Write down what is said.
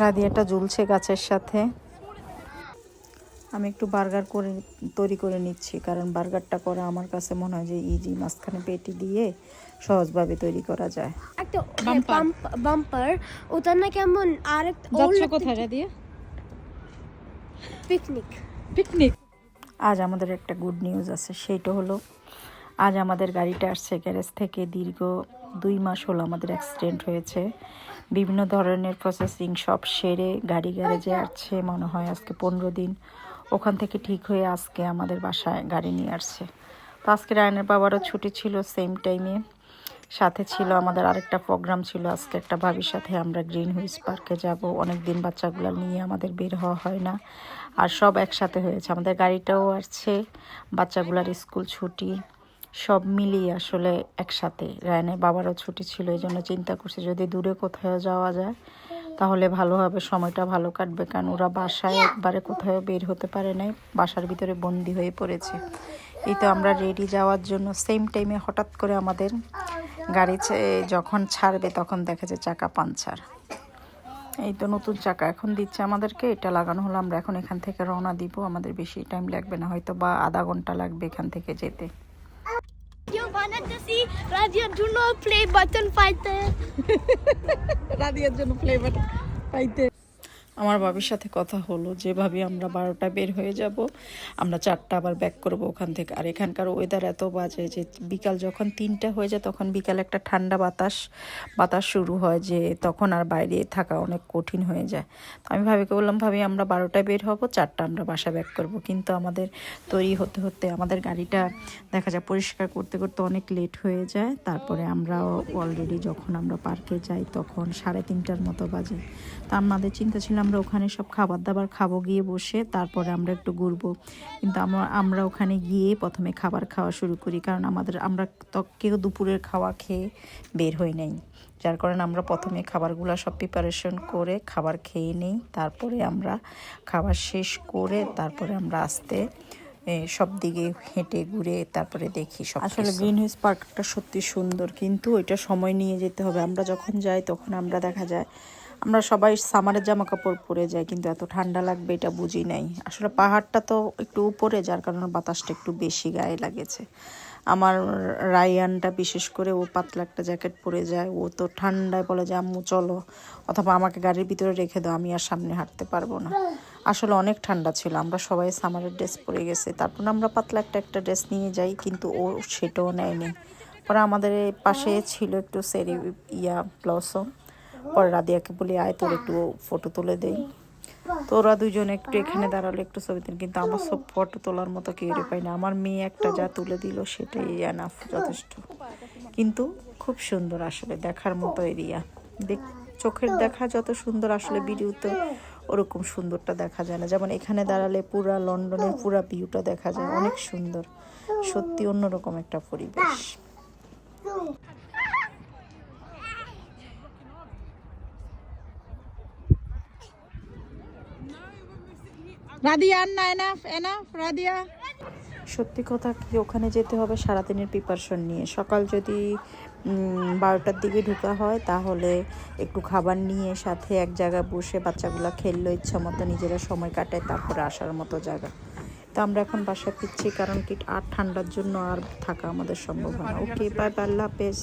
রাদিয়াটা ঝুলছে গাছের সাথে। আমি একটু বার্গার করে তৈরি করে নিচ্ছি কারণ বার্গারটা করা আমার কাছে মনে হয় যে ইজি মাঝখানে পেটি দিয়ে সহজভাবে তৈরি করা যায়। একটা বাম্পার ওটা না কেমন আরেকটা যাচ্ছ কোথায় রাদিয়া পিকনিক পিকনিক আজ আমাদের একটা গুড নিউজ আছে সেইটা হলো আজ আমাদের গাড়িটা আসছে গ্যারেজ থেকে দীর্ঘ দুই মাস হলো আমাদের অ্যাক্সিডেন্ট হয়েছে। বিভিন্ন ধরনের প্রসেসিং সব সেরে গাড়ি গ্যারেজে আসছে, মনে হয় আজকে পনেরো দিন। ওখান থেকে ঠিক হয়ে আজকে আমাদের বাসায় গাড়ি নিয়ে আসছে। তো আজকে রায়নের বাবারও ছুটি ছিল সেম টাইমে সাথে ছিল আমাদের আরেকটা প্রোগ্রাম ছিল, আজকে একটা ভাবির সাথে আমরা গ্রিন হুইস পার্কে যাব। অনেক দিন বাচ্চাগুলো নিয়ে আমাদের বের হওয়া হয় না। আর সব একসাথে হয়েছে। আমাদের গাড়িটাও আসছে, বাচ্চাগুলার স্কুল ছুটি। সব মিলিয়ে আসলে একসাথে। রায়নের বাবারও ছুটি ছিল এই জন্য চিন্তা করছি যদি দূরে কোথাও যাওয়া যায়, তাহলে ভালো হবে, সময়টা ভালো কাটবে। কারণ ওরা বাসায় একবারে কোথাও বের হতে পারে নাই, বাসার ভিতরে বন্দি হয়ে পড়েছে। এই তো আমরা রেডি যাওয়ার জন্য সেম টাইমে হঠাৎ করে আমাদের গাড়ি যখন ছাড়বে তখন দেখা যায় চাকা পাঞ্চার এই তো নতুন চাকা এখন দিচ্ছে আমাদেরকে, এটা লাগানো হলো, আমরা এখন এখান থেকে রওনা দিব। আমাদের বেশি টাইম লাগবে না হয়তো বা আধা ঘণ্টা লাগবে এখান থেকে যেতে। Wanted to see Radia Juno play button fighter. Radia Juno play button পাইতে আমার বাবির সাথে কথা হলো যে, ভাবি, আমরা বারোটা বের হয়ে যাব। আমরা চারটা আবার ব্যাক করব ওখান থেকে। আর এখানকার ওয়েদার এত বাজে যে, বিকাল যখন তিনটা হয়ে যায়, তখন বিকাল একটা ঠান্ডা বাতাস বাতাস শুরু হয় যে, তখন আর বাইরে থাকা অনেক কঠিন হয়ে যায়। তো আমি ভাবিকে বললাম, ভাবি, আমরা বারোটায় বের হব, চারটা আমরা বাসা ব্যাক করব। কিন্তু আমাদের তৈরি হতে হতে, আমাদের গাড়িটা দেখা যায় পরিষ্কার করতে করতে অনেক লেট হয়ে যায়। তারপরে আমরাও অলরেডি যখন আমরা পার্কে যাই, তখন সাড়ে তিনটার মতো বাজে। তা আমাদের চিন্তা ছিল আমরা ওখানে সব খাবার দাবার খাব, গিয়ে বসে তারপরে আমরা একটু ঘুরবো। কিন্তু আমরা আমরা ওখানে গিয়ে প্রথমে খাবার খাওয়া শুরু করি, কারণ আমাদের, আমরা তো কেউ দুপুরের খাওয়া খেয়ে বের হই নাই। যার কারণে আমরা প্রথমে খাবারগুলো সব প্রিপারেশন করে খাবার খেয়ে নিই, তারপরে আমরা খাবার শেষ করে তারপরে আমরা আসতে সব দিকে হেঁটে ঘুরে তারপরে দেখি সব আসলে গ্রিন হাউস পার্কটা সত্যি সুন্দর, কিন্তু এটা সময় নিয়ে যেতে হবে। আমরা যখন যাই তখন আমরা দেখা যায় আমরা সবাই সামারের জামা কাপড় পরে যাই, কিন্তু এত ঠান্ডা লাগবে এটা বুঝি নাই। আসলে পাহাড়টা তো একটু উপরে, যার কারণে বাতাসটা একটু বেশি গায়ে লাগেছে। আমার রায়ানটা বিশেষ করে, ও পাতলা একটা জ্যাকেট পরে যায়, ও তো ঠান্ডায় বলে যে, আম্মু, চলো। অথবা আমাকে গাড়ির ভিতরে রেখে দাও, আমি আর সামনে হাঁটতে পারব না। আসলে অনেক ঠান্ডা ছিল, আমরা সবাই সামারের ড্রেস পরে গেছে। তারপর আমরা পাতলা একটা একটা ড্রেস নিয়ে যাই, কিন্তু ও সেটাও নেয়নি। পরে আমাদের পাশে ছিল একটু সেরি, ইয়া, ব্লসম। পরে রাদিয়াকে বলি, আয় তোর একটু ফটো তুলে দেই। তো ওরা দুজন একটু এখানে দাঁড়াল একটু ছবি তুলে, কিন্তু আমার সব ফটো তোলার মতো কেউ পাই না। আমার মেয়ে একটা যা তুলে দিল, সেটাই এনাফ যথেষ্ট। কিন্তু খুব সুন্দর আসলে, দেখার মতো এরিয়া দেখ, চোখের দেখা যত সুন্দর, আসলে ভিডিওতে ওরকম সুন্দরটা দেখা যায় না। যেমন এখানে দাঁড়ালে পুরা লন্ডনের পুরা ভিউটা দেখা যায়, অনেক সুন্দর। সত্যি অন্যরকম একটা পরিবেশ। রাদিয়া না এনাফ এনাফ রাদিয়া সত্যি কথা কি, ওখানে যেতে হবে সারাদিনের প্রিপারেশন নিয়ে। সকাল যদি বারোটার দিকে ঢোকা হয়, তাহলে একটু খাবার নিয়ে সাথে এক জায়গায় বসে বাচ্চাগুলো খেললো, ইচ্ছা মতো নিজেরা সময় কাটায়, তারপরে আসার মতো জায়গা। তো আমরা এখন বাসায় ফিরছি, কারণ কি, আর ঠান্ডার জন্য আর থাকা আমাদের সম্ভব হয় না। ওকে বাই আল্লাহ হাফেজ।